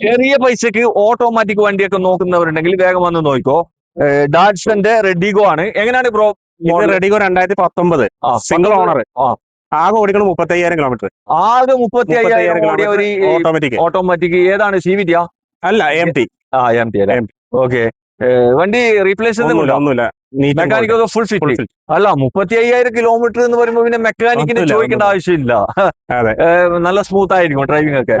ചെറിയ പൈസക്ക് ഓട്ടോമാറ്റിക് വണ്ടിയൊക്കെ നോക്കുന്നവരുണ്ടെങ്കിൽ വേഗം വന്ന് നോക്കിക്കോ. ഡാഡ്സന്റെ റെഡിഗോ ആണ്. എങ്ങനെയാണ് ബ്രോ റെഡിഗോ രണ്ടായിരത്തി പത്തൊമ്പത്. സിംഗിൾ ഓണർ ആകെ ഓടിക്കണം മുപ്പത്തി അയ്യായിരം കിലോമീറ്റർ ആകെ മുപ്പത്തി അയ്യായിരം ഒരു ഓട്ടോമാറ്റിക് ഓട്ടോമാറ്റിക് ഏതാണ്? സി വിറ്റിയാ അല്ല എം ടി ആ എം ടി. ഓക്കെ വണ്ടി റീപ്ലേസ് ഒന്നുമില്ല മെക്കാനിക് ഒക്കെ ഫുൾ ഫിറ്റ് അല്ല മുപ്പത്തി അയ്യായിരം കിലോമീറ്റർ എന്ന് പറയുമ്പോൾ പിന്നെ മെക്കാനിക്കിന് ചോദിക്കേണ്ട ആവശ്യമില്ല. നല്ല സ്മൂത്ത് ആയിരിക്കും ഡ്രൈവിംഗ് ഒക്കെ.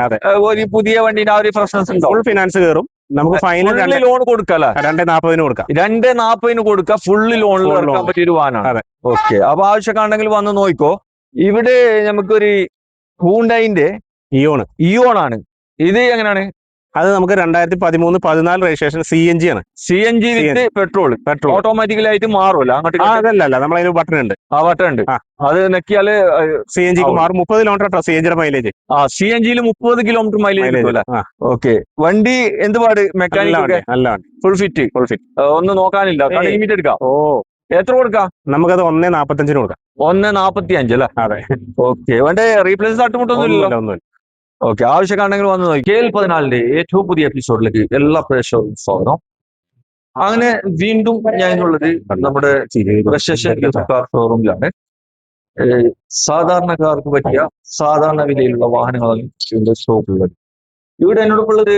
ഒരു പുതിയ വണ്ടിന്റെ ആ ഒരു ഫ്രഷ്നസ് ഫുൾ ഫിനാൻസ് കയറും നമുക്ക് ഫൈനൽ ലോൺ കൊടുക്കാം രണ്ട് നാപ്പതിന് കൊടുക്കാം. രണ്ട് നാപ്പതിന് കൊടുക്കുക ഫുള്ള് ലോണിൽ ഇറക്കാൻ പറ്റിയ ഒരു അതെ. ഓക്കെ അപ്പൊ ആവശ്യമൊക്കെ വന്ന് നോക്കിക്കോ ഇവിടെ നമുക്കൊരു ഹൂണ്ടൈന്റെ ഇയോൺ ഇയോൺ ആണ്. ഇത് എങ്ങനെയാണ്? അത് നമുക്ക് രണ്ടായിരത്തി പതിമൂന്ന് പതിനാല് രജിസ്ട്രേഷൻ സി എൻ ജി ആണ്. C N G petrol petrol petrol ഓട്ടോമാറ്റിക്കലായിട്ട് മാറുമല്ലോ? അങ്ങോട്ട് അതല്ല നമ്മളതിന് ബട്ടൺ ഉണ്ട്. ആ ബട്ടൺ ഉണ്ട്. അത് നെക്കിയാൽ സി എൻ ജിക്ക് മാറും. മുപ്പത് കിലോമീറ്റർ സി എൻ ജിയുടെ മൈലേജ് ആ സി എൻ ജിയിൽ മുപ്പത് കിലോമീറ്റർ മൈലേജ് ഓക്കെ വണ്ടി എന്ത് പാട്? Mechanic full fit full fit ഒന്ന് നോക്കാനില്ല. ലിമിറ്റ് എടുക്കാം. ഓ. എത്ര കൊടുക്കാം? നമുക്കത് ഒന്നേ നാപ്പത്തഞ്ചിന് കൊടുക്കാം. ഒന്ന് നാപ്പത്തി അഞ്ച് അല്ലേ? അതെ. ഓക്കെ വണ്ടി റീപ്ലേസ് തട്ടുമുട്ടൊന്നും ഇല്ലല്ലോ. ഒന്നുമില്ല. ഓക്കെ ആവശ്യക്കാണെങ്കിൽ വന്ന് നോക്കി. കെ എൽ പതിനാലിന്റെ ഏറ്റവും പുതിയ എപ്പിസോഡിലേക്ക് എല്ലാ പ്രേക്ഷകർക്കും സ്വാഗതം. അങ്ങനെ വീണ്ടും ഞാൻ ഞാനുള്ളത് നമ്മുടെ കാർ ഷോറൂമിലാണ് സാധാരണക്കാർക്ക് പറ്റിയ സാധാരണ വിലയിലുള്ള വാഹനങ്ങളാണ് ഇതിന്റെ സ്റ്റോക്കുള്ളത് ഇവിടെ എന്നോടൊപ്പം ഉള്ളത്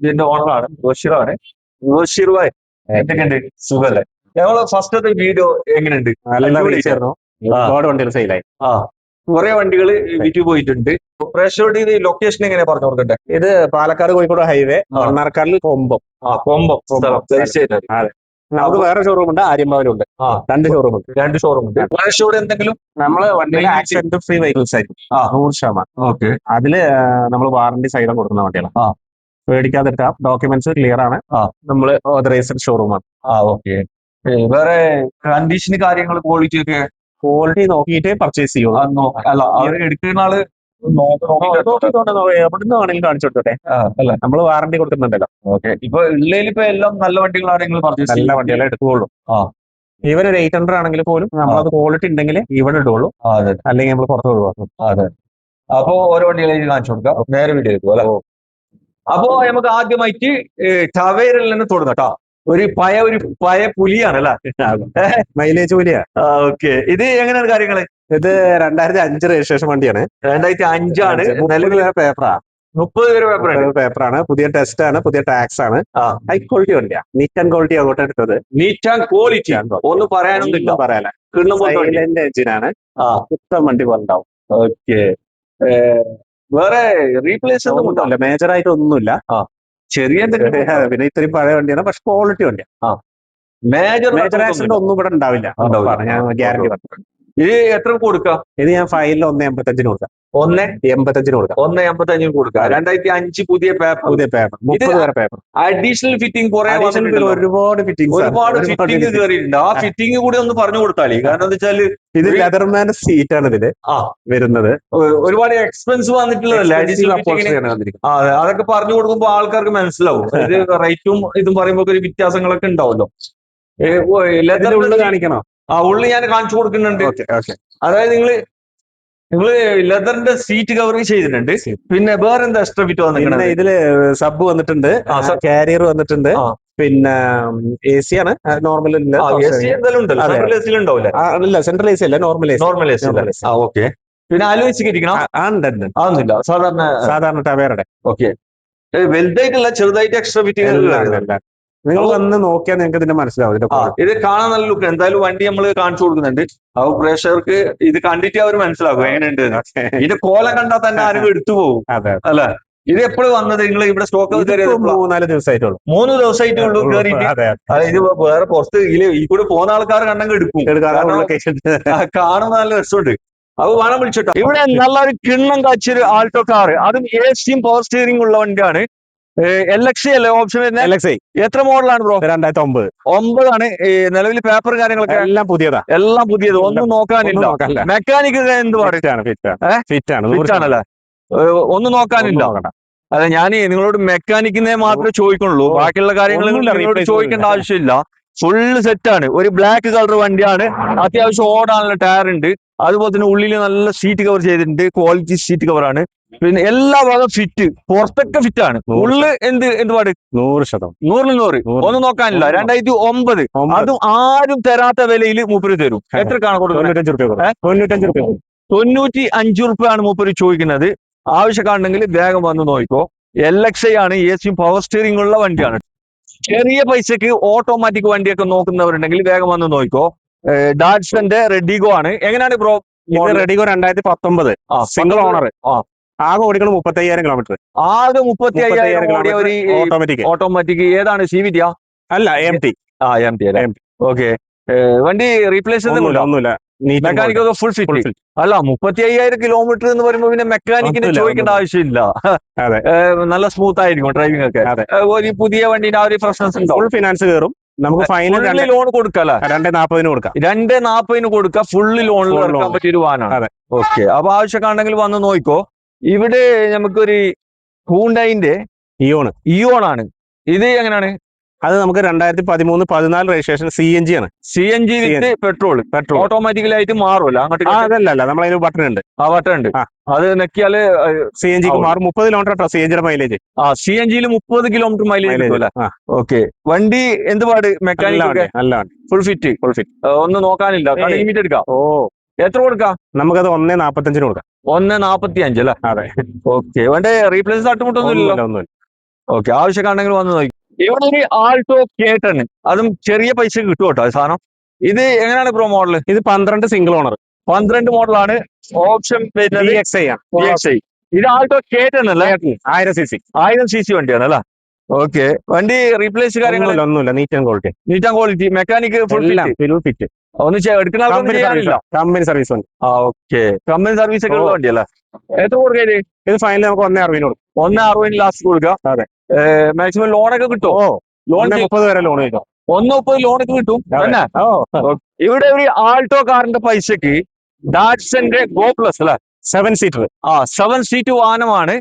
ഇതിന്റെ ഓണറാണ് ബഷീറാണ്. ബഷീർ ഭായ് എന്തൊക്കെയുണ്ട്? സുഖല്ലേ? ഞങ്ങളെ ഫസ്റ്റത്തെ വീഡിയോ എങ്ങനെയുണ്ട്. ഒരുപാട് വണ്ടികൾ സെയിലായി ആ. കുറെ വണ്ടികൾ വിറ്റു പോയിട്ടുണ്ട്. പ്രേക്ഷകരുടെ ഇത് ലൊക്കേഷൻ എങ്ങനെ പറഞ്ഞു കൊടുക്കട്ടെ? ഇത് പാലക്കാട് കോഴിക്കോട് ഹൈവേ. മണ്ണാർക്കാടിൽ കൊമ്പം. കൊമ്പം. തീർച്ചയായിട്ടും. നമുക്ക് വേറെ ഷോറൂം ഉണ്ട് ആര്യമ്പാവിലുണ്ട്. ഉണ്ട് രണ്ട് ഷോറൂം ഉണ്ട്. രണ്ട് ഷോറൂം ഉണ്ട്. പ്രേക്ഷകരുടെ എന്തെങ്കിലും നമ്മൾ വണ്ടിയിൽ ആക്സിഡന്റ് ഫ്രീ വെഹിക്കിൾസ് ആയിരിക്കും. നൂറ് ശതമാനം. ഓക്കെ. അതിൽ നമ്മൾ വാറണ്ടി സൈഡം കൊടുക്കുന്ന വണ്ടികളാണ് ആ. പേടിക്കാതിരിക്കാം ഡോക്യുമെന്റ്സ് ക്ലിയർ ആണ്. നമ്മൾ നമ്മൾ ഓതറൈസ്ഡ് ഷോറൂമാണ് ആ ഓക്കെ. വേറെ കണ്ടീഷന് കാര്യങ്ങൾ ക്വാളിറ്റി ഒക്കെ ക്വാളിറ്റി നോക്കിയിട്ട് പർച്ചേസ് ചെയ്യൂ അല്ല അവർ എടുക്കുന്ന ആൾ എവിടുന്ന് ആണെങ്കിലും കാണിച്ചു കൊടുത്തോട്ടെ അല്ല? നമ്മൾ വാറണ്ടി കൊടുക്കുന്നുണ്ടല്ലോ ഓക്കെ ഇപ്പൊ ഉള്ളതിൽ ഇപ്പൊ എല്ലാം നല്ല വണ്ടികളാണ് നിങ്ങൾ പർച്ചേസ് നല്ല വണ്ടികളെ എടുക്കുകയുള്ളൂ. ആ. ഇവൻ ഒരു എയ്റ്റ് ഹൺഡ്രഡ് ആണെങ്കിൽ പോലും നമ്മളത് ക്വാളിറ്റി ഉണ്ടെങ്കിൽ ഇവിടെ ഇടുള്ളൂ അല്ലെങ്കിൽ നമ്മൾ പുറത്ത് ഒഴിവാക്കും അതെ. അപ്പൊ ഓരോ വണ്ടികളിലേക്ക് കാണിച്ചു കൊടുക്കാം. നേരെ വീഡിയോ എടുക്കും അല്ലെ? അപ്പോ നമുക്ക് ആദ്യമായിട്ട് ടവേരിൽ നിന്ന് തുടങ്ങാം ട്ടോ. ഒരു പയ ഒരു പയ പുലിയാണ് അല്ലേ മൈലേജ് പുലിയാ. ഓക്കെ. ഇത് എങ്ങനെയാണ് കാര്യങ്ങൾ? ഇത് രണ്ടായിരത്തി അഞ്ച് രജിസ്ട്രേഷൻ വണ്ടിയാണ്. രണ്ടായിരത്തി അഞ്ചാണ്. നിലവിൽ പേപ്പറാ മുപ്പത് പേര് പേപ്പർ പേപ്പറാണ് പുതിയ ടെസ്റ്റ് ആണ് പുതിയ ടാക്സ് ആണ്. ഹൈ ക്വാളിറ്റി വണ്ടിയാ. നീറ്റ് ആൻഡ് ക്വാളിറ്റി അങ്ങോട്ട് എടുത്തത്. നീറ്റ് ആൻഡ് ക്വാളിറ്റി ഒന്നും പറയാനൊന്നുമില്ല ഒന്നും പറയാല എഞ്ചിനാണ് ആ. പുത്തൻ വണ്ടി പോലെ ഉണ്ടാവും. ഓക്കെ. വേറെ റീപ്ലേസ് ഒന്നും മേജർ ആയിട്ട് ഒന്നുമില്ല. ചെറിയ പിന്നെ ഇത്രയും പഴയ വണ്ടിയാണ് പക്ഷെ ക്വാളിറ്റി വണ്ടിയാണ് മേജർ മേജർ ആക്സിഡന്റ് ഒന്നും ഇവിടെ ഉണ്ടാവില്ല. ഞാൻ ഗ്യാരണ്ടി പറഞ്ഞു ഇത് എത്ര കൊടുക്കാം? ഇത് ഞാൻ ഫയലിൽ ഒന്ന് എൺപത്തഞ്ചിന് കൊടുക്കാം. ഒന്ന് എൺപത്തഞ്ചിന് കൊടുക്കാം. ഒന്ന് എൺപത്തഞ്ചിന് കൊടുക്കാം. രണ്ടായിരത്തി അഞ്ച് പുതിയ പേപ്പർ പുതിയ പേപ്പർ മുപ്പത് വരെ പേപ്പർ അഡീഷണൽ ഫിറ്റിംഗ് കുറെ ഒരുപാട് ഫിറ്റിംഗ് ഒരുപാട് ഫിറ്റിംഗ് കയറിയിട്ടുണ്ട് ആ ഫിറ്റിംഗ് കൂടി ഒന്ന് പറഞ്ഞു കൊടുത്താലേ. കാരണം എന്താ വെച്ചാൽ ഇത് ലെതർമാന്റെ സീറ്റ് ആണ് ഇതിൽ ആ. വരുന്നത്. ഒരുപാട് എക്സ്പെൻസ് വന്നിട്ടുള്ളതല്ലേ? അതൊക്കെ പറഞ്ഞു കൊടുക്കുമ്പോൾ ആൾക്കാർക്ക് മനസ്സിലാവും. അതായത് റേറ്റും ഇതും പറയുമ്പോൾ ഒരു വ്യത്യാസങ്ങളൊക്കെ ഉണ്ടാവുമല്ലോ ഇതിന്റെ ലെതർ ഉള്ളിൽ കാണിക്കണോ? ആ ഉള്ളി ഞാൻ കാണിച്ചു കൊടുക്കുന്നുണ്ട്. അതായത് നിങ്ങൾ നിങ്ങൾ ലെതറിന്റെ സീറ്റ് കവറിങ് ചെയ്തിട്ടുണ്ട്. പിന്നെ വേറെ എന്താ എക്സ്ട്രാ ഫിറ്റ് വന്നിട്ടുണ്ട് ഇതിൽ സബ് വന്നിട്ടുണ്ട്. കാരിയർ വന്നിട്ടുണ്ട്. പിന്നെ എ സി ആണ്. നോർമൽ ഇല്ല. സെൻട്രൽ എ സി അല്ല normal A C normal A C okay പിന്നെ ആലോചിച്ചിരിക്കണം. സാധാരണ സാധാരണ ടവേറയുടെ ഓക്കെ വലുതായിട്ടല്ല ചെറുതായിട്ട് എക്സ്ട്രാ ഫിറ്റിംഗ് നിങ്ങൾ വന്ന് നോക്കിയാൽ നിങ്ങൾക്ക് ഇതിന്റെ മനസ്സിലാവും ഇത് കാണാൻ നല്ല ലുക്ക് എന്തായാലും വണ്ടി നമ്മൾ കാണിച്ചു കൊടുക്കുന്നുണ്ട്. അപ്പൊ പ്രേക്ഷകർക്ക് ഇത് കണ്ടിട്ട് അവർ മനസ്സിലാക്കും എങ്ങനെയുണ്ട് ഇത് കോല ഇതിന്റെ കോലം കണ്ടാൽ തന്നെ ആരും എടുത്തു പോകും. അല്ലെ? ഇത് എപ്പോഴും വന്നത്? നിങ്ങൾ ഇവിടെ സ്റ്റോക്ക്? മൂന്നാൽ ദിവസമായിട്ടുള്ളൂ മൂന്ന് ദിവസമായിട്ടേ ഉള്ളൂ കയറിയിട്ട്? ഇത് വേറെ പുറത്ത് ഈ കൂടെ പോകുന്ന ആൾക്കാർ കണ്ടെങ്കിൽ എടുക്കും. കാണുന്ന നല്ല രസമുണ്ട്. അത് വേണം വിളിച്ചിട്ടോ. ഇവിടെ നല്ലൊരു കിണ്ണം കാച്ചൊരു ആൾട്ടോ കാർ അതും എ സിയും പവർ സ്റ്റിയറിംഗ് ഉള്ള വണ്ടിയാണ്. എൽ എക്സ് അല്ലേ ഓപ്ഷൻ വരുന്നത് എൽഎക്സി എത്ര മോഡലാണ് ബ്രോ രണ്ടായിരത്തി ഒമ്പത്. ഒമ്പതാണ്. നിലവിൽ പേപ്പർ കാര്യങ്ങളൊക്കെ? എല്ലാം പുതിയതാ. എല്ലാം പുതിയത്. ഒന്നും നോക്കാനില്ല. മെക്കാനിക് എന്ത് പറയും? ഫിറ്റ് ആണ് ഫിറ്റ് ഏ? ആണ്. ഫിറ്റ് ആണ് നൂറ് ഫിറ്റ് ആണല്ലേ? ഏ, ഒന്നും നോക്കാനില്ല. അതെ ഞാൻ നിങ്ങളോട് മെക്കാനിക്കിനെ മാത്രമേ ചോദിക്കുള്ളൂ ബാക്കിയുള്ള കാര്യങ്ങൾ നിങ്ങളോട് ചോദിക്കേണ്ട ആവശ്യമില്ല. ഫുള്ള് സെറ്റ് ആണ്. ഒരു ബ്ലാക്ക് കളർ വണ്ടിയാണ്. അത്യാവശ്യം ഓടാനുള്ള ടയർ ഉണ്ട് അതുപോലെ തന്നെ ഉള്ളിൽ നല്ല സീറ്റ് കവർ ചെയ്തിട്ടുണ്ട്. ക്വാളിറ്റി സീറ്റ് കവറാണ് ആണ്. പിന്നെ എല്ലാ ഭാഗം ഫിറ്റ് പുറത്തൊക്കെ ഫിറ്റ് ആണ്. ഉള്ളു എന്ത് എന്ത് പാട്? നൂറ് ശതം നൂറിൽ നൂറ്. ഒന്ന് നോക്കാനില്ല. രണ്ടായിരത്തി ഒമ്പത്. അതും ആരും തരാത്ത വിലയിൽ മൂപ്പര് തരും. എത്ര റുപ്യ റുപ്യ. തൊണ്ണൂറ്റി അഞ്ച് റുപ്യാണ് മൂപ്പര് ചോദിക്കുന്നത്. ആവശ്യക്കാണെങ്കിൽ വേഗം വന്ന് നോക്കിക്കോ എൽ എക്സ് ഐ ആണ്. എ സിയും പവർ സ്റ്റിയറിംഗ് ഉള്ള വണ്ടിയാണ്. ചെറിയ പൈസക്ക് ഓട്ടോമാറ്റിക് വണ്ടിയൊക്കെ നോക്കുന്നവരുണ്ടെങ്കിൽ വേഗം വന്ന് നോക്കിക്കോ ഡാറ്റ്സന്റെ റെഡിഗോ ആണ്. എങ്ങനെയാണ് ബ്രോ? റെഡിഗോ രണ്ടായിരത്തി പത്തൊമ്പത്. സിംഗിൾ ഓണർ ആ. ആകെ ഓടിക്കണം മുപ്പത്തി അയ്യായിരം കിലോമീറ്റർ ആകെ മുപ്പത്തി അയ്യായിരം ഓടിയ ഒരു ഓട്ടോമാറ്റിക് ഓട്ടോമാറ്റിക് ഏതാണ്? സി വിറ്റിയാ അല്ല എം ടി ആ M T M T okay വണ്ടി റീപ്ലേസ് ഒന്നുമില്ല ഒന്നുമില്ല. മെക്കാനിക് ഒക്കെ ഫുൾ ഫിറ്റ് അല്ല മുപ്പത്തി അയ്യായിരം കിലോമീറ്റർ എന്ന് പറയുമ്പോൾ പിന്നെ മെക്കാനിക്കിന് ചോദിക്കേണ്ട ആവശ്യമില്ല. അതെ. നല്ല സ്മൂത്ത് ആയിരിക്കും ഡ്രൈവിംഗ് ഒക്കെ. ഒരു പുതിയ വണ്ടിന്റെ ആ ഒരു പ്രശ്നം ഫുൾ ഫിനാൻസ് കയറും നമുക്ക് ഫൈനൽ ലോൺ കൊടുക്കല്ല രണ്ട് നാൽപ്പതിന് കൊടുക്കാം രണ്ട് നാപ്പതിന് കൊടുക്കാം. ഫുള്ള് ലോണിൽ ഇറക്കാൻ. പറ്റിയ ഒരു വാനാണ്. ഓക്കെ അപ്പൊ ആവശ്യക്കാണെങ്കിൽ വന്ന് നോക്കിക്കോ. ഇവിടെ നമുക്കൊരു ഹൂണ്ടായിന്റെ ഇയോണ് ഇയോൺ ആണ്. ഇത് എങ്ങനെയാണ്? അത് നമുക്ക് രണ്ടായിരത്തി പതിമൂന്ന് പതിനാല് രജിസ്ട്രേഷൻ സി എൻ ജി ആണ്. C N G petrol petrol ഓട്ടോമാറ്റിക്കലായിട്ട് മാറുമല്ലോ അങ്ങോട്ട് അതല്ല അതിന് നമ്മളതിന് ബട്ടൺ ഉണ്ട്. ആ ബട്ടൺ ഉണ്ട്. അത് നെക്കിയാൽ സി എൻ ജിക്ക് മാറും. മുപ്പത് കിലോമീറ്റർ സി എൻ ജിയുടെ മൈലേജ് ആ സി എൻ ജിയിൽ മുപ്പത് കിലോമീറ്റർ മൈലേജ് ഓക്കെ വണ്ടി എന്ത് പാട്? Mechanic full fit full fit ഒന്ന് നോക്കാനില്ല. ലിമിറ്റ് എടുക്കാം. ഓ. എത്ര കൊടുക്കാം? നമുക്കത് ഒന്നേ നാപ്പത്തഞ്ചിന് കൊടുക്കാം. ഒന്ന് നാപ്പത്തി അഞ്ച് അല്ലേ? അതെ. ഓക്കെ വേണ്ടേ റീപ്ലേസ് തട്ടുമുട്ടൊന്നും ഇല്ലല്ലോ ഓക്കെ ആവശ്യക്കാണെങ്കിൽ വന്ന് നോക്കി. ഇവിടെ ഒരു ആൾട്ടോ കേട്ടൺ അതും ചെറിയ പൈസ കിട്ടും കേട്ടോ സാധനം. ഇത് എങ്ങനെയാണ് പ്രോ മോഡൽ ഇത് പന്ത്രണ്ട് സിംഗിൾ ഓണർ പന്ത്രണ്ട് മോഡലാണ് ഓപ്ഷൻ വരുന്നത്. ഇത് ആൾട്ടോ കേട്ടൺ അല്ലേ? ആയിരം സി സി ആയിരം സി സി വണ്ടിയാണ് അല്ലേ? ഓക്കെ വണ്ടി റീപ്ലേസ് കാര്യങ്ങൾ ഒന്നുമില്ല neat and quality neat and quality mechanic full full fit ഒന്ന് എടുക്കുന്ന കമ്പനി സർവീസ് വണ്ടി ആ ഓക്കെ കമ്പനി സർവീസ് ഒക്കെ ഉള്ള. വണ്ടിയല്ലേ? എത്ര കൊടുക്കൽ ഇത് ഫൈനൽ നമുക്ക് ഒന്നേ അറുപതിന് കൊടുക്കും. ഒന്നേ അറുപതിന് ലാസ്റ്റ് കൊടുക്കുക അതെ. മാക്സിമം ലോണൊക്കെ കിട്ടും ഓ. ലോൺ മുപ്പത് വരെ ലോൺ കിട്ടും. ഒന്ന് മുപ്പത് ലോണൊക്കെ കിട്ടും? ഇവിടെ ഒരു ആൾട്ടോ കാറിന്റെ പൈസക്ക് ഡാറ്റ്സന്റെ ഗോ പ്ലസ് അല്ലെ? സെവൻ സീറ്റർ ആ സെവൻ സീറ്റ് വാഹനമാണ്.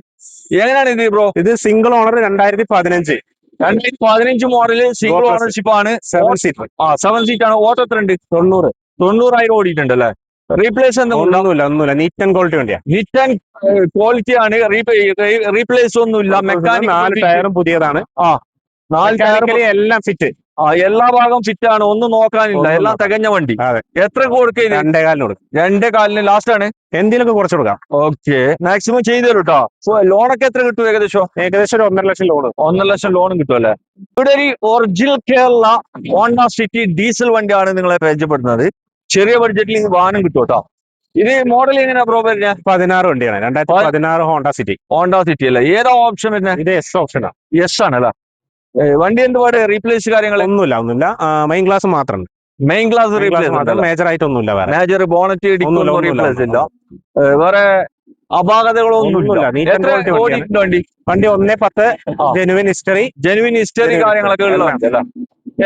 എങ്ങനെയാണ് ഇത് ബ്രോ ഇത് സിംഗിൾ ഓണർ രണ്ടായിരത്തി പതിനഞ്ച് രണ്ടായിരത്തി പതിനഞ്ച് മോഡൽ സിംഗിൾ ഓണർഷിപ്പ് ആണ്. സെവൻ സീറ്റർ ആ സെവൻ സീറ്റ് ആണ്. ഓട്ടോ എത്ര ഉണ്ട്? തൊണ്ണൂറ്. തൊണ്ണൂറായിരം ഓടിയിട്ടുണ്ട് അല്ലെ? റീപ്ലേസ് ഒന്നുമില്ല ഒന്നുമില്ല. നീറ്റ് ആൻഡ് ക്വാളിറ്റി വേണ്ടിയാ. നീറ്റൻ ആൻഡ് ക്വാളിറ്റി ആണ്. റീപ്ലേസ് ഒന്നുമില്ല. മെക്കാനിക് നാല് ടയറും പുതിയതാണ്. ആ നാല് ടയറും എല്ലാം ഫിറ്റ് എല്ലാ ഭാഗം ഫിറ്റ് ആണ്. ഒന്നും നോക്കാനില്ല. എല്ലാം തികഞ്ഞ വണ്ടി. എത്ര കൊടുക്കുക രണ്ടേ കാലിന് കൊടുക്കും. രണ്ടേ കാലിന് ലാസ്റ്റ് ആണ്? എന്തിനൊക്കെ കുറച്ച് കൊടുക്കാം? ഓക്കെ മാക്സിമം ചെയ്തു തരും കേട്ടോ ലോണൊക്കെ എത്ര കിട്ടും ഏകദേശം? ഏകദേശം ഒരു ഒന്നര ലക്ഷം ലോൺ ഒന്നര ലക്ഷം ലോണും കിട്ടും അല്ലെ? ഇവിടെ ഒരു original Kerala Honda City diesel വണ്ടിയാണ് നിങ്ങളെ പരിചയപ്പെടുന്നത് ചെറിയ ബഡ്ജറ്റിൽ ഈ വാഹനം കിട്ടും കേട്ടോ ഇത് മോഡൽ എങ്ങനെയാ ബ്രോ വരുന്നത് പതിനാറ് വണ്ടിയാണ്. രണ്ടായിരത്തി പതിനാറ് ഹോണ്ട സിറ്റി ഹോണ്ട സിറ്റി അല്ലേ? ഏതാ ഓപ്ഷൻ വരുന്നത് ഇത് എസ് ഓപ്ഷനാണ് എസ് ആണ് അല്ലേ? വണ്ടി എന്തുപാട് റീപ്ലേസ് കാര്യങ്ങൾ ഒന്നുമില്ല ഒന്നുമില്ല. മെയിൻ ഗ്ലാസ് മാത്രം. മെയിൻ ക്ലാസ് റീപ്ലേസ് മേജർ ആയിട്ടൊന്നുമില്ല മേജർ ബോണറ്റ് ഇടിക്കൊന്നും റീപ്ലേസ് ഇല്ല. വേറെ അപാകതകളൊന്നും ഒന്നുമില്ല, ഇല്ല എത്ര quality വണ്ടി? ഒന്നേ പത്ത്. ജെനുവിൻ ഹിസ്റ്ററി ജെനുവിൻ ഹിസ്റ്ററി കാര്യങ്ങളൊക്കെ ഉള്ള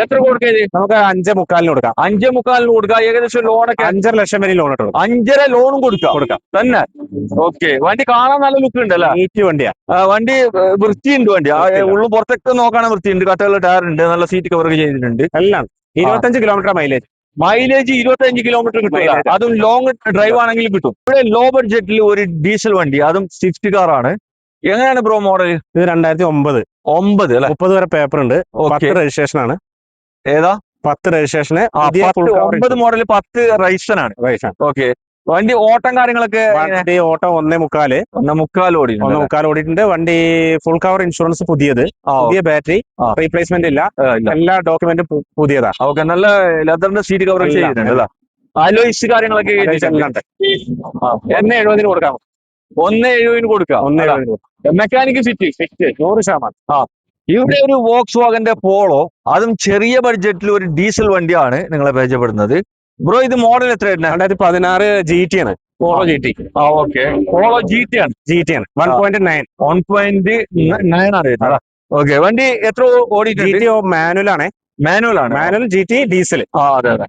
എത്ര കൊടുക്കുക നമുക്ക് അഞ്ചേ മുക്കാലിന് കൊടുക്കാം. അഞ്ചേ മുക്കാലിന് കൊടുക്കാം. ഏകദേശം ലോണൊക്കെ അഞ്ചര ലക്ഷം വരെ ലോൺ ഇട്ടു അഞ്ചര ലോണും കൊടുക്കാം. കൊടുക്കാം. തന്നെ? ഓക്കെ വണ്ടി കാണാൻ നല്ല ലുക്ക് ഉണ്ട് അല്ലേ? നീറ്റ് വണ്ടിയാ. വണ്ടി വൃത്തിയുണ്ട് വണ്ടി. ഉള്ളു പുറത്തൊക്കെ നോക്കാനും വൃത്തിയുണ്ട്. കട്ടകൾ ടയർ ഉണ്ട്. നല്ല സീറ്റ് കവർ ചെയ്തിട്ടുണ്ട്. എല്ലാം. ഇരുപത്തഞ്ച് കിലോമീറ്റർ മൈലേജ് മൈലേജ് ഇരുപത്തഞ്ച് കിലോമീറ്റർ കിട്ടും അതും ലോങ് ഡ്രൈവ് ആണെങ്കിൽ കിട്ടും. ഇവിടെ ലോ ബഡ്ജറ്റിൽ ഒരു ഡീസൽ വണ്ടി. അതും സ്വിഫ്റ്റ് കാർ ആണ്. എങ്ങനെയാണ് ബ്രോ മോഡൽ ഇത് രണ്ടായിരത്തി ഒമ്പത് ഒമ്പത് അല്ലെ? മുപ്പത് വരെ പേപ്പർ ഉണ്ട്. പത്ത് രജിസ്ട്രേഷൻ ആണ്. ഏതാ? പത്ത് രജിസ്ട്രേഷന് ഒമ്പത് മോഡൽ പത്ത് റൈസൺ ആണ്. ഓക്കെ വണ്ടി ഓട്ടം കാര്യങ്ങളൊക്കെ ഓട്ടം വണ്ടി ഓട്ടോ ഒന്നേ മുക്കാൽ. ഒന്നേ മുക്കാൽ ഓടി ഒന്നേ മുക്കാൽ ഓടിയിട്ടുണ്ട്. വണ്ടി ഫുൾ കവർ ഇൻഷുറൻസ് പുതിയത്. പുതിയ ബാറ്ററി ആ. റീപ്ലേസ്മെന്റ് ഇല്ല. എല്ലാ ഡോക്യുമെന്റും പുതിയതാ. ഓക്കെ. നല്ല ലെതറിന്റെ സീറ്റ് കവർ അല്ലേ? അലോയ്സ് കാര്യങ്ങളൊക്കെ. ആ, എന്നെ എഴുപതിന് കൊടുക്കാം. ഒന്ന് എഴുപതിന് കൊടുക്കാം. ഒന്നേ. മെക്കാനിക് ഫിറ്റ് ഫിറ്റ് നൂറ് ശതമാനം. ഇവിടെ ഒരു വോക്സ് വാഗന്റെ പോളോ അതും ചെറിയ ബഡ്ജറ്റിൽ ഒരു ഡീസൽ വണ്ടിയാണ് നിങ്ങളെ പരിചയപ്പെടുന്നത്. ബ്രോ ഇത് മോഡൽ എത്ര രണ്ടായിരത്തി പതിനാറ് ജി ടി ആണ്. Polo G T okay Polo G T ആണ്. ജി ടി ആണ്. One. Point nine one point nine ആണ് വരുന്നത് ഓക്കെ വണ്ടി എത്ര ഓടി ജി ടി ഓ മാനുവൽ ആണ്. മാനുവൽ ആണ്. മാനുവൽ ജി ടി ഡീസൽ ആ അതെ അതെ.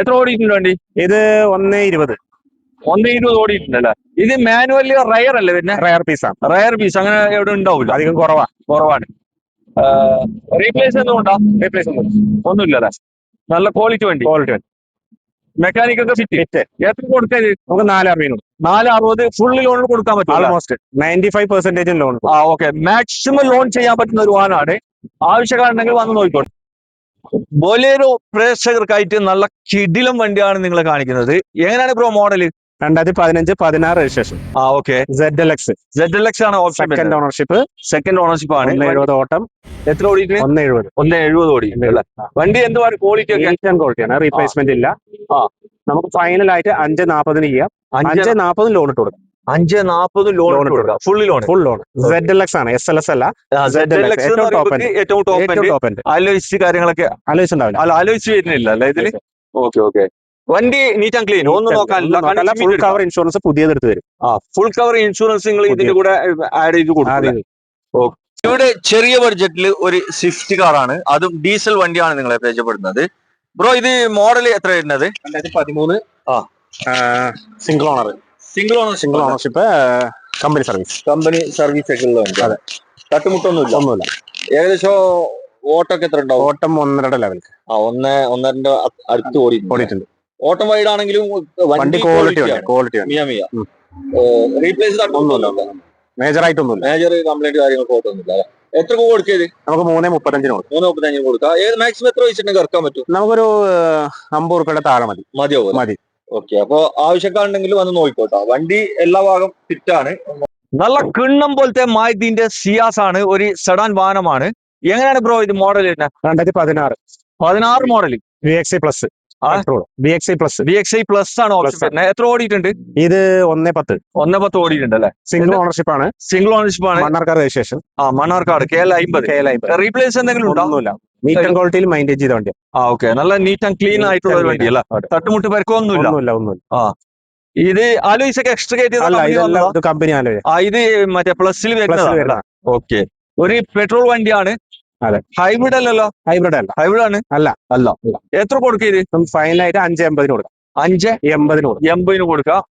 എത്ര ഓടിയിട്ടുണ്ട് വണ്ടി? ഇത് ഒന്ന് ഇരുപത്. ഒന്ന് ഇരുപത് ഓടിയിട്ടുണ്ടല്ലേ ഇത് മാനുവൽ റയർ അല്ലേ പിന്നെ റയർ പീസ് ആണ്. റയർ പീസ് അങ്ങനെ എവിടെ ഉണ്ടാവില്ല അധികം കുറവാ. കുറവാണ്. റീപ്ലേസ് ഒന്നും ഉണ്ടോ? റീപ്ലേസ് ഒന്നും ഒന്നുമില്ല അല്ലേ? നല്ല ക്വാളിറ്റി വണ്ടി. ക്വാളിറ്റി മെക്കാനിക് ഒക്കെ ഫിറ്റ് ഫിറ്റ് എത്ര കൊടുക്കാൻ നമുക്ക് നാല് അറുപതിനും നാല് അറുപത് ഫുള്ള് ലോൺ കൊടുക്കാൻ പറ്റും almost ninety five percentage loan ആ ഓക്കെ മാക്സിമം ലോൺ ചെയ്യാൻ പറ്റുന്ന ഒരു വാഹനമാണ് ആവശ്യക്കാരുണ്ടെങ്കിൽ വന്ന് നോക്കിക്കോട്ടെ ബൊലേരോ പ്രേക്ഷകർക്കായിട്ട് നല്ല കിടിലം വണ്ടിയാണ് നിങ്ങളെ കാണിക്കുന്നത്. എങ്ങനെയാണ് ബ്രോ മോഡൽ രണ്ടായിരത്തി പതിനഞ്ച് പതിനാറ് രജിസ്ട്രേഷൻ. ആ okay. Z L X Z L X ആണ് option second ownership second ownership ആണ് എഴുപത് ഓട്ടം. എത്ര ഓടി ഒന്ന് എഴുപത്. ഒന്ന് എഴുപത് ഓടി. വണ്ടി എന്തുവാ ക്വാളിറ്റി ഒക്കെ? ക്വാളിറ്റിയാണ് റീപ്ലേസ്മെന്റ് ഇല്ല. നമുക്ക് ഫൈനൽ ആയിട്ട് അഞ്ച് നാപ്പതിന് ചെയ്യാം. അഞ്ച് നാപ്പതിന് ലോൺ ഇട്ട് കൊടുക്കാം. അഞ്ച് നാൽപ്പത് ലോൺ കൊടുക്കാം. Full loan full loan Z L X ആണ്. എസ് എൽ എസ് അല്ല സെഡ് എൽ എക്സ് ഏറ്റവും ടോപ്പ് ടോപ്പ് ആലോചിച്ച് കാര്യങ്ങളൊക്കെ ആലോചിച്ചുണ്ടാവില്ല ആലോചിച്ച് വരുന്നില്ല അല്ലെ ഇതിൽ? ഓക്കെ ഓക്കെ വണ്ടി നീറ്റ് ആൻഡ് ക്ലീൻ ഒന്നും നോക്കാനില്ല ഫുൾ കവർ ഇൻഷുറൻസ് പുതിയത് എടുത്ത് തരും. ആ ഫുൾ കവർ ഇൻഷുറൻസ് നിങ്ങൾ ഇതിന്റെ കൂടെ ആഡ് ചെയ്ത് കൊടുക്കും ഇവിടെ ചെറിയ ബഡ്ജറ്റിൽ ഒരു സ്വിഫ്റ്റ് കാർ ആണ്. അതും ഡീസൽ വണ്ടിയാണ് നിങ്ങളെ പരിചയപ്പെടുന്നത് ബ്രോ ഇത് മോഡൽ എത്ര വരുന്നത്? പതിമൂന്ന്. ആ. Single owner single owner single ownership company service company service ഒക്കെ ഉള്ള വണ്ടി അതെ. തട്ടുമുട്ടൊന്നുമില്ല ഒന്നുമില്ല. ഏകദേശം ഓട്ടൊക്കെ എത്ര ഉണ്ടാവും? ഓട്ടം ഒന്നരയുടെ ലെവൽ ആ ഒന്ന് ഒന്നരന്റെ അടുത്ത് ഓടി ഓടിയിട്ടുണ്ട്. ഓട്ടം വൈഡ് ആണെങ്കിലും വണ്ടി ക്വാളിറ്റി ഉണ്ട് ക്വാളിറ്റി ഉണ്ട് മിയ മിയ. ഉം. റീപ്ലേസ് ഒന്നുമില്ല. മേജർ ആയിട്ടൊന്നുമില്ല മേജർ കംപ്ലൈന്റ് കാര്യങ്ങളൊക്കെ ഓട്ടൊന്നുമില്ല അല്ലേ? എത്ര രൂപ കൊടുക്കിയത് നമുക്ക് മൂന്നേ മുപ്പത്തഞ്ചിന് കൊടുക്കും. മൂന്ന് മുപ്പത്തഞ്ചിന് കൊടുക്കാം. ഏത് മാക്സിമം എത്ര വെച്ചിട്ടുണ്ടെങ്കിൽ ഇറക്കാൻ പറ്റും? നമുക്കൊരു അമ്പത് റുപ്യയുടെ താഴെ മതി. മതിയാവും മതി. ഓക്കെ അപ്പൊ ആവശ്യക്കാരുണ്ടെങ്കിൽ വന്ന് നോക്കിക്കോട്ടോ. വണ്ടി എല്ലാ ഭാഗം ഫിറ്റാണ് നല്ല കിണ്ണം പോലത്തെ മായ്ദീന്റെ സിയാസ് ആണ്. ഒരു സെഡാൻ വാഹനമാണ്. എങ്ങനെയാണ് ബ്രോ ഇത് മോഡൽ തന്നെ രണ്ടായിരത്തി പതിനാറ്. പതിനാറ് model V X plus? V X I plus B X I plus ആണ് ഓപ്ഷൻ വരുന്നത്. എത്ര ഓടിയിട്ടുണ്ട്? ഇത് ഒന്നേ പത്ത്. ഒന്നേ പത്ത് ഓടിയിട്ടുണ്ട് അല്ലെ സിംഗിൾ ഓണർഷിപ്പ് ആണ്. സിംഗിൾ ഓണർഷിപ്പ് ആണ്. മണ്ണാർക്കാട് രജിസ്ട്രേഷൻ ആ മണ്ണാർക്കാട് കെ എൽ അമ്പത് കെ എൽ അമ്പത് റീപ്ലേസ് എന്തെങ്കിലും ഉണ്ടോ? ഒന്നുമില്ല. ആൻഡ് ക്വാളിറ്റിയിൽ മൈന്റേജ് ചെയ്ത വണ്ടിയാണ് ആ ഓക്കെ നല്ല നീറ്റ് ആൻഡ് ക്ലീൻ ആയിട്ടുള്ള ഒരു വണ്ടി അല്ല തട്ടുമുട്ട് പരിക്കൊന്നുമില്ല. ഒന്നുമില്ല ഒന്നുമില്ല. ഇത് ആലോചിച്ച് ഒക്കെ എക്സ്ട്രാ അല്ല ഇതെല്ലാം കയറ്റി ഇത് കമ്പനി ആലോചിച്ച ആ ഇത് മറ്റേ പ്ലസ്സിൽ വരുന്നതാണ് വരുന്ന ഓക്കെ ഒരു പെട്രോൾ വണ്ടിയാണ്. അതെ. ഹൈബ്രിഡ് അല്ലല്ലോ? ഹൈബ്രിഡ് അല്ല. ഹൈബ്രിഡ് ആണ്? അല്ല. അല്ല. എത്ര കൊടുക്കരുത് നമുക്ക് ഫൈനലായിട്ട് അഞ്ച് എൺപതിന് കൊടുക്കാം. അഞ്ച്? എൺപതിന് കൊടുക്കാം. എൺപതിന് കൊടുക്കാം.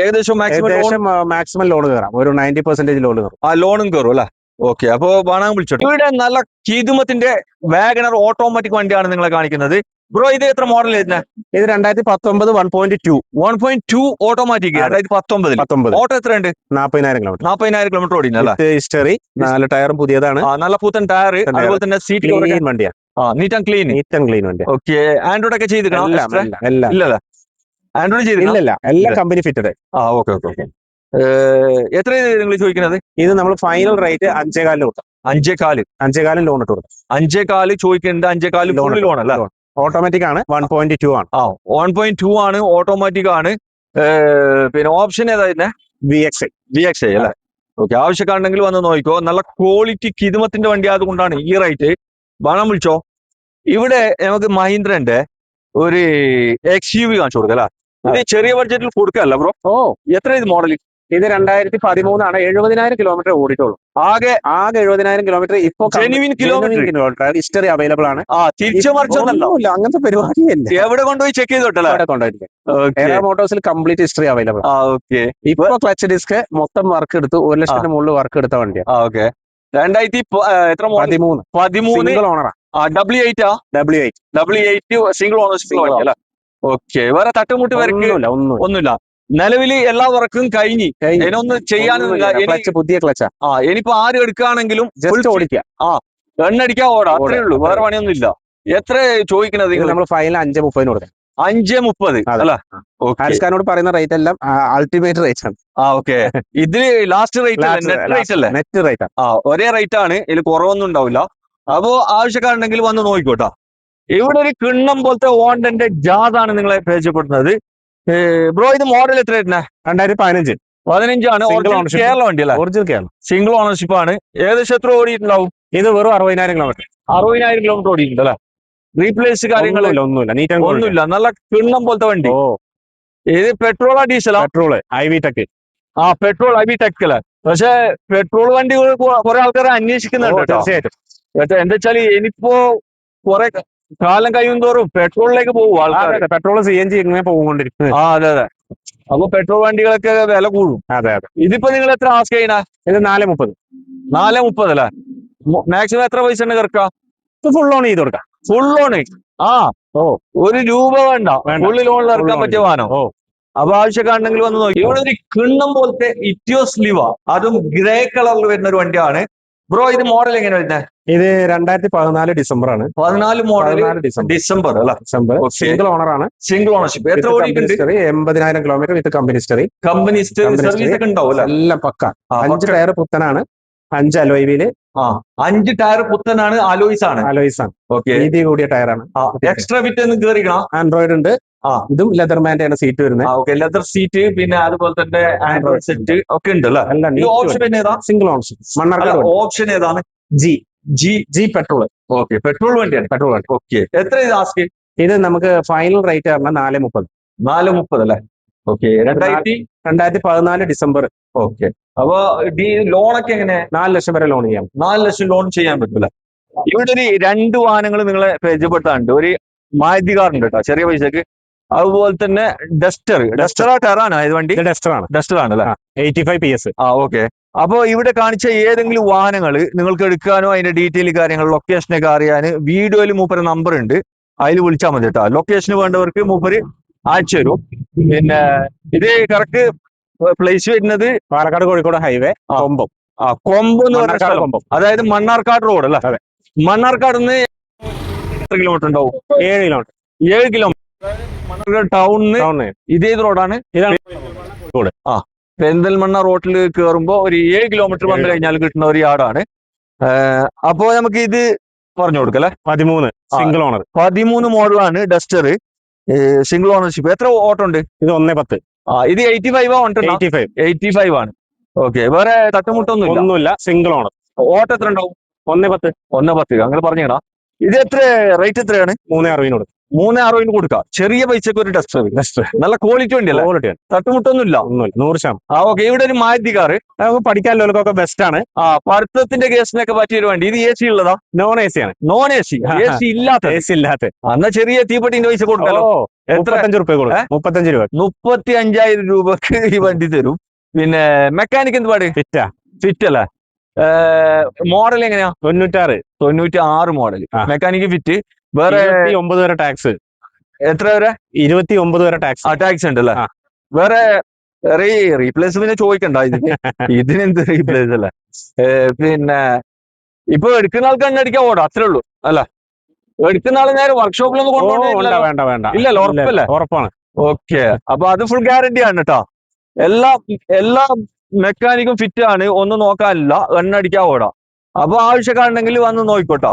ഏകദേശം മാക്സിമം മാക്സിമം ലോൺ കയറാം ഒരു നയന്റി പെർസെന്റേജ് ലോൺ കയറും ആ ലോണും കയറും അല്ലേ? ഓക്കെ അപ്പോ വാണാൻ വിളിച്ചോട്ടെ. ഇവിടെ നല്ല കീതുമത്തിന്റെ വാഗണർ ഓട്ടോമാറ്റിക് വണ്ടിയാണ് നിങ്ങളെ കാണിക്കുന്നത്. ബ്രോ ഇത് എത്ര മോഡൽ വരുന്നത് ഇത് രണ്ടായിരത്തി പത്തൊമ്പത് one point two one point two automatic. രണ്ടായിരത്തി പത്തൊമ്പതിൽ പത്തൊമ്പത് ഓട്ടോ എത്ര ഉണ്ട് നാപ്പതിനായിരം കിലോമീറ്റർ നാപ്പതിനായിരം കിലോമീറ്റർ ഓടിക്കുന്നത് ഹിസ്റ്ററി നാല് ടയറും പുതിയതാണ്. നല്ല പുത്തൻ ടയർ അതുപോലെ തന്നെ സീറ്റ് വണ്ടിയാണ് neat and clean neat and clean വണ്ടി ഓക്കെ ആൻഡ്രോയിഡ് ഒക്കെ ചെയ്തിട്ടുണ്ട്? ഇല്ലല്ല ആൻഡ്രോയിഡ് ചെയ്തിരിക്കണം എല്ലാ. കമ്പനി ഫിറ്റഡ് ആ ഓക്കെ ഓക്കെ ഓക്കെ എത്ര നിങ്ങൾ ചോദിക്കുന്നത്? ഇത് നമ്മൾ ഫൈനൽ റേറ്റ് അഞ്ചേകാലിന് കൊടുക്കാം. അഞ്ചേകാൽ. അഞ്ചേകാലിന് ലോൺ ഇട്ട് കൊടുക്കാം. അഞ്ചേകാൽ ചോദിക്കേണ്ട അഞ്ചേകാൽ ലോൺ ലോൺ അല്ല? ഓട്ടോമാറ്റിക് ആണ് വൺ പോയിന്റ് ടു ആണ്. ആ വൺ പോയിന്റ് ടു ആണ് ഓട്ടോമാറ്റിക് ആണ്. പിന്നെ option ഏതായിരുന്നെ V X I V X I അല്ലേ? ഓക്കെ ആവശ്യക്കാരുണ്ടെങ്കിൽ വന്ന് നോക്കിക്കോ. നല്ല ക്വാളിറ്റി കിതുമത്തിന്റെ വണ്ടി ആയതുകൊണ്ടാണ് ഈ റേറ്റ് വേണം വിളിച്ചോ? ഇവിടെ നമുക്ക് മഹീന്ദ്രന്റെ ഒരു എക്സ് യു വി കാണിച്ചു കൊടുക്കാം അല്ലേ? ഇത് ചെറിയ ബഡ്ജറ്റിൽ കൊടുക്കല്ല ബ്രോ ഓ. എത്ര ഇത് മോഡൽ ഇത് രണ്ടായിരത്തി പതിമൂന്നാണ് എഴുപതിനായിരം കിലോമീറ്റർ ഓടിയിട്ടുള്ളൂ. ആകെ ആകെ എഴുപതിനായിരം കിലോമീറ്റർ ഇപ്പൊ kilometer. കിലോമീറ്റർ ഹിസ്റ്ററി അവൈലബിൾ ആണ്. ആ തിരിച്ചു മറിച്ചൊന്നല്ലോ. അങ്ങനത്തെ പരിപാടിയല്ല എവിടെ കൊണ്ടുപോയി ചെക്ക് ചെയ്തോട്ടല്ലേ? അവിടെ കൊണ്ടുപോയിട്ടില്ല. എയർ മോട്ടോഴ്സിൽ കംപ്ലീറ്റ് ഹിസ്റ്ററി അവൈലബിൾ ഇപ്പൊ ക്ലച്ച് ഡിസ്ക് മൊത്തം വർക്ക് എടുത്തു ഒരു ലക്ഷത്തിന് മുകളിൽ വർക്ക് എടുത്ത വണ്ടിയാണ് ആ ഓക്കെ രണ്ടായിരത്തി എത്ര പതിമൂന്ന്. പതിമൂന്ന്? ഓണറാ ഡബ്ല്യു എയ്റ്റ് ആ W eight W eight single ownership okay വേറെ തട്ടുമുട്ട് വരക്കില്ല ഒന്നുമില്ല. നിലവിൽ എല്ലാ വർക്കും കഴിഞ്ഞ്. ഇതിനൊന്നും ചെയ്യാനൊന്നുമില്ല ഇനി ക്ലച്ച് പുതിയ ക്ലച്ചാ. ആ ഇനിയിപ്പോ ആരും എടുക്കുകയാണെങ്കിലും ജസ്റ്റ് ആ എണ്ണടിക്കാൻ ഓടാ. അത്രേ ഉള്ളൂ. വേറെ പണിയൊന്നും ഇല്ല എത്ര ചോദിക്കണത് നമ്മൾ ഫൈനൽ അഞ്ച് മുപ്പതിന് കൊടുക്കാം. അഞ്ച് മുപ്പത്. അല്ല? ഹാരിസ്ഖാനോട് പറയുന്ന റേറ്റ് എല്ലാം അൾട്ടിമേറ്റ് റേറ്റ് ആണ്. ആ ഓക്കെ ഇതിൽ ലാസ്റ്റ് റേറ്റ് നെറ്റ് റേറ്റ് അല്ലേ? നെറ്റ് റേറ്റ് ആ ഒരേ റേറ്റ് ആണ്. ഇതിൽ കുറവൊന്നും ഉണ്ടാവില്ല. അപ്പോ ആവശ്യക്കാരുണ്ടെങ്കിൽ വന്ന് നോക്കിക്കോട്ടോ. ഇവിടെ ഒരു കിണ്ണം പോലത്തെ ഓണ്ടന്റെ ജാതാണ് നിങ്ങളെ പരിചയപ്പെടുന്നത് ബ്രോ ഇത് മോഡൽ എത്ര വരുന്നേ രണ്ടായിരത്തി പതിനഞ്ച് പതിനഞ്ചാണ് കേരള വണ്ടി അല്ലേ ഒറിജിനൽ കേരള. സിംഗിൾ ഓണർഷിപ്പ് ആണ്. ഏകദേശം എത്ര ഓടിയിട്ടുണ്ടാവും? ഇത് വെറും അറുപതിനായിരം കിലോമീറ്റർ അറുപതിനായിരം കിലോമീറ്റർ ഓടിയിട്ടുണ്ട് അല്ലേ? റീപ്ലേസ് കാര്യങ്ങളില്ല ഒന്നുമില്ല ഒന്നുമില്ല. നീറ്റ് ഒന്നുമില്ല. നല്ല കിണ്ണം പോലത്തെ വണ്ടി. ഓ. ഇത് പെട്രോളാ ഡീസലാ പെട്രോൾ ഐ വി ടെക് ആ പെട്രോൾ ഐ വി ടെക് അല്ലേ? പക്ഷെ പെട്രോൾ വണ്ടി കുറെ ആൾക്കാരെ അന്വേഷിക്കുന്നുണ്ട് തീർച്ചയായിട്ടും. എന്താ വെച്ചാൽ ഇനിയിപ്പോ കുറെ കാലം കഴിയും തോറും പെട്രോളിലേക്ക് പോകും ആൾക്കാർ പെട്രോൾ സി എൻ ജി ഇങ്ങനെ പോകുകൊണ്ടിരിക്കും ആ അതെ അതെ. അപ്പൊ പെട്രോൾ വണ്ടികളൊക്കെ വില കൂടും. അതെ അതെ. ഇതിപ്പോ നിങ്ങൾ എത്ര ആസ് ചെയ്യണ? ഇത് നാല് മുപ്പത്. നാല് മുപ്പത് അല്ലേ? മാക്സിമം എത്ര പൈസ ഉണ്ട് കിടക്കുക ഫുൾ ഓൺ ചെയ്ത് കൊടുക്കാം. ഫുൾ ഓൺ ആ ഓ. ഒരു രൂപ വേണ്ട. ഫുൾ ലോണിൽ ഇറക്കാൻ പറ്റിയ വാഹനം ഓ. അപ്പൊ ആവശ്യക്കാരുണ്ടെങ്കിൽ വന്ന് നോക്കി. ഇവിടെ ഒരു കിണ്ണം പോലത്തെ ഇറ്റിയോസ് ലിവ അതും ഗ്രേ കളറിൽ വരുന്ന ഒരു വണ്ടിയാണ്. ബ്രോ ഇത് മോഡൽ എങ്ങനെ വരുന്നത് ഇത് രണ്ടായിരത്തി പതിനാല് ഡിസംബർ ആണ്. പതിനാല് മോഡൽ ഡിസംബർ ഡിസംബർ അല്ല? ഡിസംബർ സിംഗിൾ ഓണർ ആണ്. സിംഗിൾ ഓണർഷിപ്പ് എത്ര ഓടിയിട്ടുണ്ട് എൺപതിനായിരം kilometre with company history company അല്ലെ? എല്ലാം പക്ക. അഞ്ച് ടയർ പുത്തനാണ്. അഞ്ച് അലോയിൽ ആ അഞ്ച് ടയർ പുത്തനാണ് അലോയിസ് ആണ് അലോയിസ് ആണ് ഓക്കെ വീതി കൂടിയ ടയറാണ്. എക്സ്ട്രാ ഫിറ്റ് ഒന്ന് കേറിക്കണം ആൻഡ്രോയിഡ് ഉണ്ട്. ആ. ഇതും ലെതർമാന്റെ ആണ് സീറ്റ് വരുന്നത്. ഓക്കെ ലെതർ സീറ്റ് പിന്നെ അതുപോലെ തന്നെ ആൻഡ്രോയിഡ് സെറ്റ് ഒക്കെ ഉണ്ട് അല്ലെ? ഓപ്ഷൻ ഏതാ? സിംഗിൾ ഓപ്ഷൻ മണ്ണാർക്കാട് ഓപ്ഷൻ ഏതാണ്? G G G petrol okay petrol വണ്ടിയാണ്. പെട്രോൾ വണ്ടി. ഓക്കെ എത്ര ഇത് ആസ്ക് ഇത് നമുക്ക് ഫൈനൽ റേറ്റ് പറഞ്ഞാൽ നാല് മുപ്പത്. നാല് മുപ്പത് അല്ലെ? ഓക്കെ രണ്ടായിരത്തി രണ്ടായിരത്തി പതിനാല് ഡിസംബർ. ഓക്കെ അപ്പൊ ഡി ലോണൊക്കെ എങ്ങനെ? നാല് ലക്ഷം വരെ ലോൺ ചെയ്യാം. നാല് ലക്ഷം ലോൺ ചെയ്യാൻ പറ്റില്ല ഇവിടെ ഒരു രണ്ട് വാഹനങ്ങൾ നിങ്ങളെ പരിചയപ്പെടുത്താറുണ്ട് ഒരു മാരുതി കാർ ഉണ്ട് കേട്ടോ ചെറിയ പൈസക്ക്. അതുപോലെ തന്നെ ഡസ്റ്റർ ഡസ്റ്റർ ആ ടെറാണ് ഇത് വണ്ടി? ഡസ്റ്റർ ആണ്. ഡസ്റ്റർ ആണ് അല്ലെ? എയ്റ്റി ഫൈവ് പി എസ് ആ ഓക്കെ അപ്പൊ ഇവിടെ കാണിച്ച ഏതെങ്കിലും വാഹനങ്ങൾ നിങ്ങൾക്ക് എടുക്കാനോ അതിന്റെ ഡീറ്റെയിൽ കാര്യങ്ങൾ ലൊക്കേഷനൊക്കെ അറിയാൻ വീഡിയോയിൽ മൂപ്പര് നമ്പർ ഉണ്ട്. അതിൽ വിളിച്ചാൽ മതി കേട്ടോ. ലൊക്കേഷന് വേണ്ടവർക്ക് മൂപ്പര് അയച്ചു തരും പിന്നെ ഇത് കറക്റ്റ് പ്ലേസ് വരുന്നത് പാലക്കാട് കോഴിക്കോട് ഹൈവേ. കൊമ്പം. ആ കൊമ്പം എന്ന് പറഞ്ഞ സ്ഥലം. കൊമ്പം. അതായത് മണ്ണാർക്കാട് റോഡ് അല്ലേ? അതെ. മണ്ണാർക്കാട് നിന്ന് എത്ര കിലോമീറ്റർ ഉണ്ടാവും? ഏഴ് കിലോമീറ്റർ ഏഴ് കിലോമീറ്റർ മണ്ണാർക്കാട് ടൗണിന് ടൗണ് ഇതേത് റോഡാണ് ഇതാണ്. റോഡ്. ആ പെരിന്തൽമണ്ണ റോട്ടിൽ കയറുമ്പോ ഒരു ഏഴ് കിലോമീറ്റർ വന്നു കഴിഞ്ഞാൽ കിട്ടുന്ന ഒരു യാർഡാണ് അപ്പോ നമുക്ക് ഇത് പറഞ്ഞു കൊടുക്കല്ലേ? പതിമൂന്ന്. സിംഗിൾ ഓണർ പതിമൂന്ന് മോഡലാണ് ഡസ്റ്റർ സിംഗിൾ ഓണർഷിപ്പ് എത്ര ഓട്ടോ ഉണ്ട് ഇത് ഒന്നേ പത്ത്. ആ ഇത് eighty five eighty five eighty five ആണ്. ഓക്കെ വേറെ തട്ടുമുട്ടൊന്നും ഇല്ല ഒന്നുമില്ല സിംഗിൾ ഓണർ ഓട്ടോ എത്ര ഉണ്ടാവും ഒന്നേ പത്ത്. ഒന്നേ പത്ത്. അങ്ങനെ പറഞ്ഞേടാ. ഇത് എത്ര റേറ്റ് എത്രയാണ്? മൂന്നേ അറുപതിനോട്. മൂന്ന് അറുപതിന് കൊടുക്കാം. ചെറിയ പൈസക്ക് ഒരു ടെസ്റ്റ് ടെസ്റ്റ് നല്ല ക്വാളിറ്റി ഉണ്ട് ക്വാളിറ്റി തട്ടുമുട്ടൊന്നും ഇല്ല ഒന്നുമില്ല. നൂറ് ശതമാനം. ആ ഓക്കെ ഇവിടെ ഒരു മാരുതി കാറ് നമുക്ക് പഠിക്കാനുള്ളവർക്കൊക്കെ ബെസ്റ്റ് ആണ്. ആ പഠിത്തത്തിന്റെ കേസിനൊക്കെ പറ്റിയ ഒരു വണ്ടി. ഇത് എ സി ഉള്ളതാ? നോൺ എ സി ആണ്. Non A C A C ഇല്ലാത്ത എ സി ഇല്ലാത്ത എന്നാ ചെറിയ തീപ്പെട്ടിന്റെ പൈസ കൊടുക്കാലോ ഓ എത്ര? മുപ്പത്തഞ്ച് രൂപ കൊടുക്കും. മുപ്പത്തഞ്ച് രൂപ. മുപ്പത്തി അഞ്ചായിരം രൂപക്ക് ഈ വണ്ടി തരും. പിന്നെ മെക്കാനിക് എന്ത് പാട്? ഫിറ്റാ ഫിറ്റ് അല്ലേ? മോഡൽ എങ്ങനെയാ? തൊണ്ണൂറ്റാറ്. തൊണ്ണൂറ്റി ആറ് മോഡൽ മെക്കാനിക് ഫിറ്റ് വേറെ ഒമ്പത് വരെ ടാക്സ്. എത്ര വരെ? ഇരുപത്തി ഒമ്പത് വരെ ടാക്സ്. ആ ടാക്സ് ഉണ്ട് അല്ലേ വേറെ റീപ്ലേസ് പിന്നെ ചോദിക്കണ്ട. ഇതിന് ഇതിനെന്ത് റീപ്ലേസ് അല്ലേ? പിന്നെ ഇപ്പൊ എടുക്കുന്ന ആൾക്ക് തന്നെ അടിക്കാൻ ഓടാ അത്രേ ഉള്ളൂ അല്ല? എടുക്കുന്ന ആൾ ഞാൻ വർക്ക്ഷോപ്പിൽ ഒന്ന് വേണ്ട കൊണ്ടുപോകണ്ട വേണ്ട വേണ്ട. ഇല്ലല്ലോ, ഉറപ്പല്ലേ? ഉറപ്പാണ്. ഓക്കെ. അപ്പൊ അത് ഫുൾ ഗ്യാരണ്ടി ആണ് കേട്ടോ എല്ലാ എല്ലാ മെക്കാനിക്കും ഫിറ്റ് ആണ്. ഒന്നും നോക്കാനില്ല. എണ്ണ അടിക്കാൻ ഓടാം അപ്പൊ ആവശ്യക്കാരുണ്ടെങ്കിൽ വന്ന് നോക്കിക്കോട്ടോ.